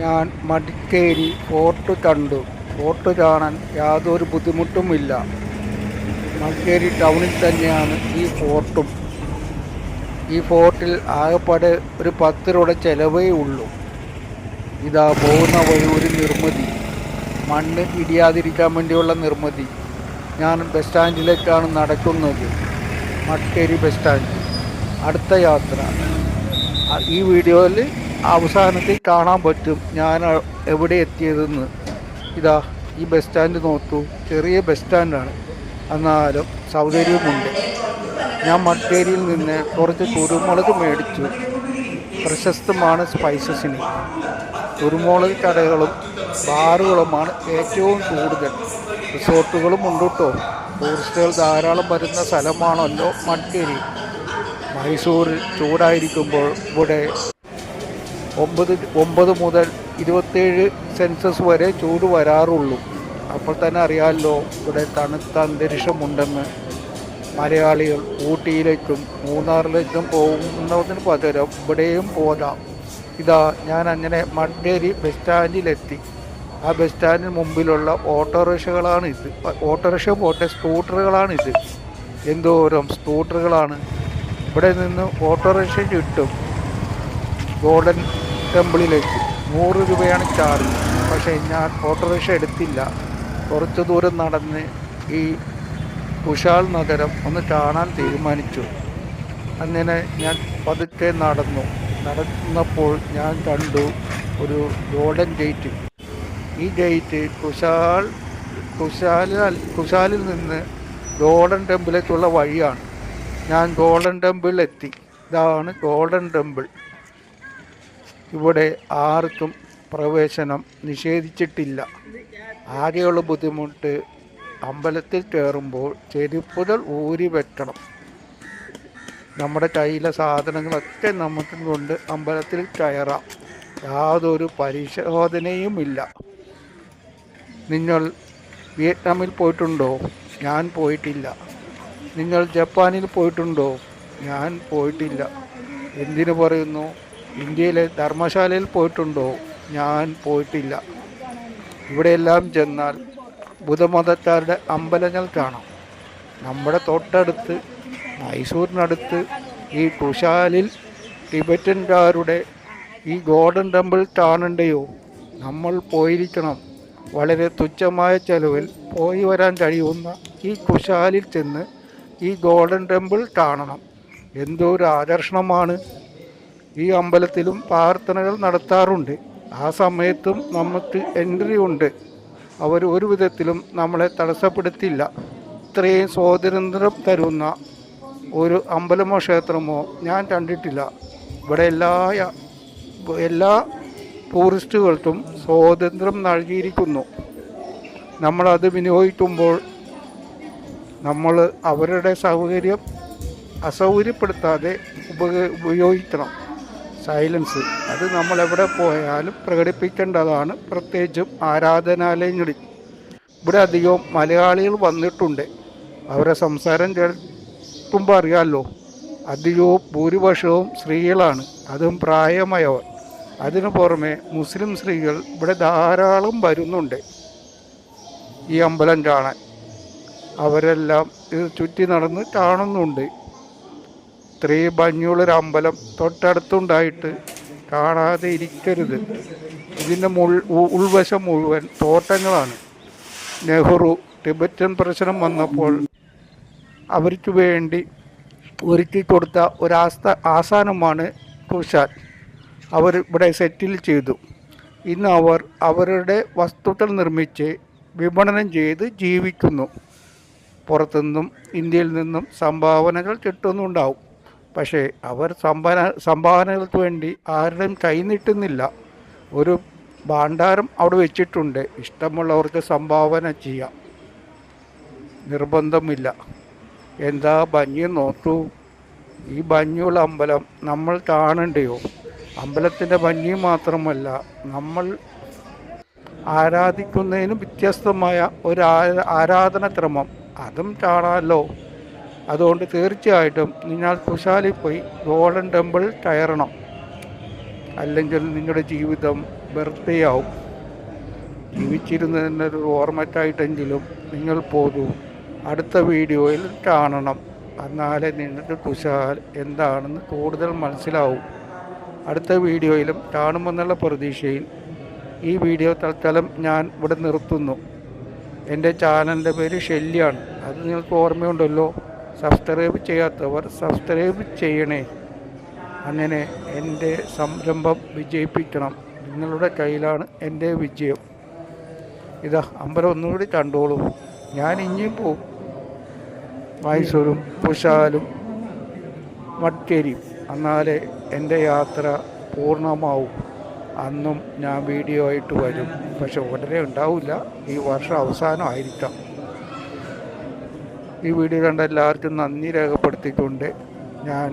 ഞാൻ മടിക്കേരി ഫോർട്ട് കണ്ടു. ഫോർട്ട് കാണാൻ യാതൊരു ബുദ്ധിമുട്ടുമില്ല. മടിക്കേരി ടൗണിൽ തന്നെയാണ് ഈ ഫോർട്ടും. ഈ ഫോർട്ടിൽ ആകെപ്പാടെ ഒരു പത്ത് രൂപയുടെ ചിലവേ ഉള്ളൂ. ഇതാ പോകുന്ന വഴി ഒരു നിർമ്മിതി. മണ്ണ് ഇടിയാതിരിക്കാൻ വേണ്ടിയുള്ള നിർമ്മിതി. ഞാൻ ബസ് സ്റ്റാൻഡിലേക്കാണ് നടക്കുന്നത്. Madikeri bus stand. അടുത്ത യാത്ര. ഈ വീഡിയോയിൽ അവസാനത്തിൽ കാണാൻ പറ്റും ഞാൻ എവിടെ എത്തിയതെന്ന്. ഇതാ ഈ ബസ് സ്റ്റാൻഡ് നോക്കൂ. ചെറിയ ബസ് സ്റ്റാൻഡാണ് എന്നാലും സൗകര്യമുണ്ട് ഞാൻ മട്ടേരിയിൽ നിന്ന് കുറച്ച് കുരുമുളക് മേടിച്ചു. പ്രശസ്തമാണ് സ്പൈസസിന് കുരുമുളക് കടകളും ബാറുകളുമാണ് ഏറ്റവും കൂടുതൽ. റിസോർട്ടുകളും ഉണ്ട് കേട്ടോ. ടൂറിസ്റ്റുകൾ ധാരാളം വരുന്ന സ്ഥലമാണല്ലോ മട്ടേരി. മൈസൂരിൽ ചൂടായിരിക്കുമ്പോൾ ഇവിടെ ഒമ്പത് ഒമ്പത് മുതൽ ഇരുപത്തേഴ് സെൻസസ് വരെ ചൂട് വരാറുള്ളൂ. അപ്പോൾ തന്നെ അറിയാമല്ലോ ഇവിടെ തണുത്ത അന്തരീക്ഷമുണ്ടെന്ന്. മലയാളികൾ ഊട്ടിയിലേക്കും മൂന്നാറിലേക്കും പോകുന്നതിന് പകരം ഇവിടെയും പോകാം. ഇതാ ഞാൻ അങ്ങനെ മണ്ടേരി ബസ് സ്റ്റാൻഡിലെത്തി ആ ബസ് സ്റ്റാൻഡിന് മുമ്പിലുള്ള ഓട്ടോറിക്ഷകളാണ് ഇത്. ഓട്ടോറിക്ഷ പോട്ടെ സ്കൂട്ടറുകളാണ് ഇത്. എന്തോരം സ്കൂട്ടറുകളാണ്. ഇവിടെ നിന്ന് ഓട്ടോറിക്ഷ കിട്ടും ഗോൾഡൻ ടെമ്പിളിലേക്ക്. നൂറ് രൂപയാണ് ചാർജ് പക്ഷേ ഞാൻ ഓട്ടോറിക്ഷ എടുത്തില്ല. കുറച്ച് ദൂരം നടന്ന് ഈ കുശാൽ നഗരം ഒന്ന് കാണാൻ തീരുമാനിച്ചു. അങ്ങനെ ഞാൻ പതുക്കെ നടന്നു. നടന്നപ്പോൾ ഞാൻ കണ്ടു ഒരു ഗോൾഡൻ ഗേറ്റ്. ഈ ഗേറ്റ് കുശാൽ കുശാലിൽ കുശാലിൽ നിന്ന് ഗോൾഡൻ ടെമ്പിളിലേക്കുള്ള വഴിയാണ്. ഞാൻ ഗോൾഡൻ ടെമ്പിളിൽ എത്തി ഇതാണ് ഗോൾഡൻ ടെമ്പിൾ. ഇവിടെ ആർക്കും പ്രവേശനം നിഷേധിച്ചിട്ടില്ല. ആകെയുള്ള ബുദ്ധിമുട്ട് അമ്പലത്തിൽ കയറുമ്പോൾ ചെരുപ്പുകൾ ഊരി വെക്കണം. നമ്മുടെ കയ്യിലെ സാധനങ്ങളൊക്കെ നമുക്ക് കൊണ്ട് അമ്പലത്തിൽ കയറാം. യാതൊരു പരിശോധനയുമില്ല. നിങ്ങൾ വിയറ്റ്നാമിൽ പോയിട്ടുണ്ടോ? ഞാൻ പോയിട്ടില്ല. നിങ്ങൾ ജപ്പാനിൽ പോയിട്ടുണ്ടോ? ഞാൻ പോയിട്ടില്ല. എന്തിനു പറയുന്നു? ഇന്ത്യയിലെ ധർമ്മശാലയിൽ പോയിട്ടുണ്ടോ? ഞാൻ പോയിട്ടില്ല. ഇവിടെയെല്ലാം ചെന്നാൽ ബുധമതക്കാരുടെ അമ്പലങ്ങൾ കാണാം. നമ്മുടെ തൊട്ടടുത്ത് മൈസൂരിനടുത്ത് ഈ കുശാലിൽ ടിബറ്റൻകാരുടെ ഈ ഗോൾഡൻ ടെമ്പിൾ കാണണ്ടയോ? നമ്മൾ പോയിരിക്കണം. വളരെ തുച്ഛമായ ചെലവിൽ പോയി വരാൻ കഴിയുന്ന ഈ കുശാലിൽ ചെന്ന് ഈ ഗോൾഡൻ ടെമ്പിൾ കാണണം. എന്തോ ഒരു ആകർഷണമാണ്. ഈ അമ്പലത്തിലും പ്രാർത്ഥനകൾ നടത്താറുണ്ട്. ആ സമയത്തും നമുക്ക് എൻട്രി ഉണ്ട്. അവർ ഒരു വിധത്തിലും നമ്മളെ തടസ്സപ്പെടുത്തില്ല. ഇത്രയും സ്വാതന്ത്ര്യം തരുന്ന ഒരു അമ്പലമോ ക്ഷേത്രമോ ഞാൻ കണ്ടിട്ടില്ല. ഇവിടെ എല്ലാ എല്ലാ ടൂറിസ്റ്റുകൾക്കും സ്വാതന്ത്ര്യം നൽകിയിരിക്കുന്നു. നമ്മളത് വിനിയോഗിക്കുമ്പോൾ നമ്മൾ അവരുടെ സൗകര്യം അസൗകര്യപ്പെടുത്താതെ ഉപയോഗിക്കണം. സൈലൻസ്. അത് നമ്മൾ എവിടെ പോയാലും പ്രകടിപ്പിക്കേണ്ടതാണ് പ്രത്യേകിച്ചും ആരാധനാലയങ്ങളിൽ. ഇവിടെ അധികവും മലയാളികൾ വന്നിട്ടുണ്ട്. അവരെ സംസാരം കേൾക്കുമ്പോൾ അറിയാമല്ലോ അധികവും ഭൂരിപക്ഷവും സ്ത്രീകളാണ്. അതും പ്രായമായവർ. അതിനു പുറമെ മുസ്ലിം സ്ത്രീകൾ ഇവിടെ ധാരാളം വരുന്നുണ്ട്. ഈ അമ്പലം കാണാൻ. അവരെല്ലാം ഇത് ചുറ്റി നടന്ന് കാണുന്നുണ്ട്. ഇത്രയും ഭംഗിയുള്ളൊരു അമ്പലം തൊട്ടടുത്തുണ്ടായിട്ട് കാണാതെ ഇരിക്കരുത്. ഇതിന്റെ മുൾ ഉൾവശം മുഴുവൻ തോട്ടങ്ങളാണ്. നെഹ്റു ടിബറ്റൻ പ്രശ്നം വന്നപ്പോൾ അവർക്ക് വേണ്ടി ഒരുക്കി കൊടുത്ത ഒരു ആസ്ഥ ആസ്ഥാനമാണ് തുഷാൻ അവർ ഇവിടെ സെറ്റിൽ ചെയ്തു. ഇന്ന് അവർ അവരുടെ വസ്തുക്കൾ നിർമ്മിച്ച് വിപണനം ചെയ്ത് ജീവിക്കുന്നു. പുറത്തുനിന്നും ഇന്ത്യയിൽ നിന്നും സംഭാവനകൾ കിട്ടുന്നുണ്ടാവും. പക്ഷേ അവർ സംഭാവന സംഭാവനകൾക്ക് വേണ്ടി ആരുടെയും കൈനീട്ടുന്നില്ല ഒരു ഭാണ്ഡാരം അവിടെ വെച്ചിട്ടുണ്ട്. ഇഷ്ടമുള്ളവർക്ക് സംഭാവന ചെയ്യാം. നിർബന്ധമില്ല. എന്താ ഭംഗി നോക്കൂ. ഈ ഭംഗിയുള്ള അമ്പലം നമ്മൾ കാണണ്ടയോ? അമ്പലത്തിന്റെ ഭംഗി മാത്രമല്ല നമ്മൾ ആരാധിക്കുന്നതിന് വ്യത്യസ്തമായ ഒരു ആരാധന ക്രമം. അതും കാണാമല്ലോ അതുകൊണ്ട് തീർച്ചയായിട്ടും നിങ്ങൾ കുശാലി പോയി ഗോൾഡൻ ടെമ്പിൾ കയറണം. അല്ലെങ്കിൽ നിങ്ങളുടെ ജീവിതം വെറുതെ ആവും. ജീവിച്ചിരുന്നതിനൊരു ഓർമ്മറ്റായിട്ടെങ്കിലും നിങ്ങൾ പോകൂ അടുത്ത വീഡിയോയിൽ കാണണം. എന്നാലേ നിങ്ങൾക്ക് കുശാൽ എന്താണെന്ന് കൂടുതൽ മനസ്സിലാവും. അടുത്ത വീഡിയോയിലും കാണുമെന്നുള്ള പ്രതീക്ഷയിൽ ഈ വീഡിയോ തൽക്കാലം ഞാൻ ഇവിടെ നിർത്തുന്നു. എന്റെ ചാനലിന്റെ പേര് ഷെല്ലിയാണ് അത് നിങ്ങൾക്ക് ഓർമ്മയുണ്ടല്ലോ. സബ്സ്ക്രൈബ് ചെയ്യാത്തവർ സബ്സ്ക്രൈബ് ചെയ്യണേ. അങ്ങനെ എന്റെ സംരംഭം വിജയിപ്പിക്കണം. നിങ്ങളുടെ കയ്യിലാണ് എന്റെ വിജയം. ഇതാ അമ്പലം ഒന്നുകൂടി കണ്ടോളൂ. ഞാൻ ഇനിയും പോവും. മൈസൂരും പുഷാലും മട്ടേരിയും. എന്നാലേ എന്റെ യാത്ര പൂർണമാവും. അന്നും ഞാൻ വീഡിയോ ആയിട്ട് വരും. പക്ഷെ ഉടനെ ഉണ്ടാവില്ല. ഈ വർഷം അവസാനമായിരിക്കാം ഈ വീഡിയോ കണ്ട എല്ലാവർക്കും നന്ദി രേഖപ്പെടുത്തിക്കൊണ്ട് ഞാൻ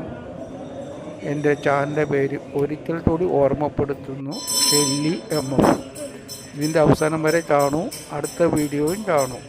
എന്റെ ചാനലിന്റെ പേര് ഒരിക്കൽ കൂടി ഓർമ്മപ്പെടുത്തുന്നു. Shelly M F. ഇതിന്റെ അവസാനം വരെ കാണൂ. അടുത്ത വീഡിയോയും കാണൂ.